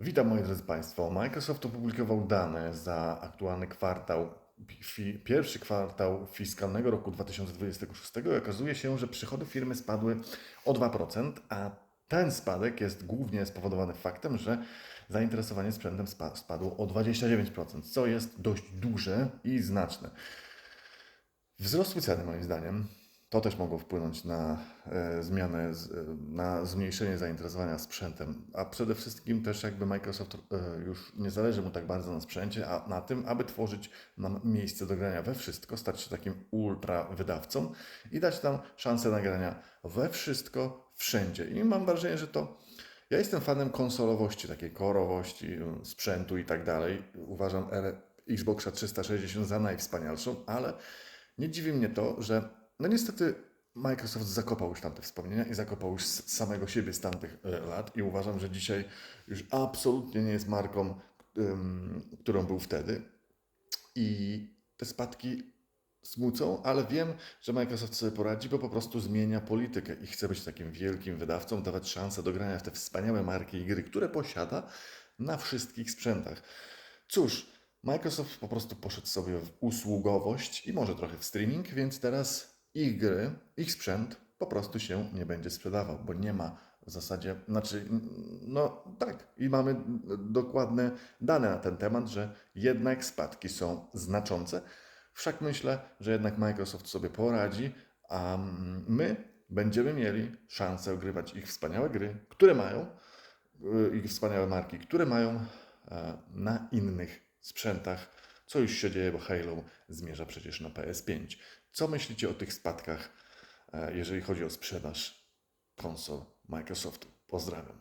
Witam moi drodzy Państwo. Microsoft opublikował dane za aktualny kwartał, fi, pierwszy kwartał fiskalnego roku 2026 i okazuje się, że przychody firmy spadły o 2%, a ten spadek jest głównie spowodowany faktem, że zainteresowanie sprzętem spa- spadło o 29%, co jest dość duże i znaczne. Wzrosły ceny moim zdaniem. To też mogło wpłynąć na e, zmianę, e, na zmniejszenie zainteresowania sprzętem, a przede wszystkim też jakby Microsoft e, już nie zależy mu tak bardzo na sprzęcie, a na tym, aby tworzyć nam miejsce do grania we wszystko, stać się takim ultra wydawcą i dać nam szansę nagrania we wszystko, wszędzie. I mam wrażenie, że to ja jestem fanem konsolowości, takiej korowości, sprzętu i tak dalej. Uważam Xboxa 360 za najwspanialszą, ale nie dziwi mnie to, że no niestety Microsoft zakopał już tamte wspomnienia i zakopał już samego siebie z tamtych e, lat i uważam, że dzisiaj już absolutnie nie jest marką, którą był wtedy. I te spadki smucą, ale wiem, że Microsoft sobie poradzi, bo po prostu zmienia politykę i chce być takim wielkim wydawcą, dawać szansę do grania w te wspaniałe marki i gry, które posiada na wszystkich sprzętach. Cóż, Microsoft po prostu poszedł sobie w usługowość i może trochę w streaming, więc teraz ich gry, ich sprzęt po prostu się nie będzie sprzedawał, bo nie ma w zasadzie, znaczy, no tak, i mamy dokładne dane na ten temat, że jednak spadki są znaczące. Wszak myślę, że jednak Microsoft sobie poradzi, a my będziemy mieli szansę ogrywać ich wspaniałe gry, które mają, y, ich wspaniałe marki, które mają e, na innych sprzętach, co już się dzieje, bo Halo zmierza przecież na PS5. Co myślicie o tych spadkach, e, jeżeli chodzi o sprzedaż konsol Microsoftu? Pozdrawiam.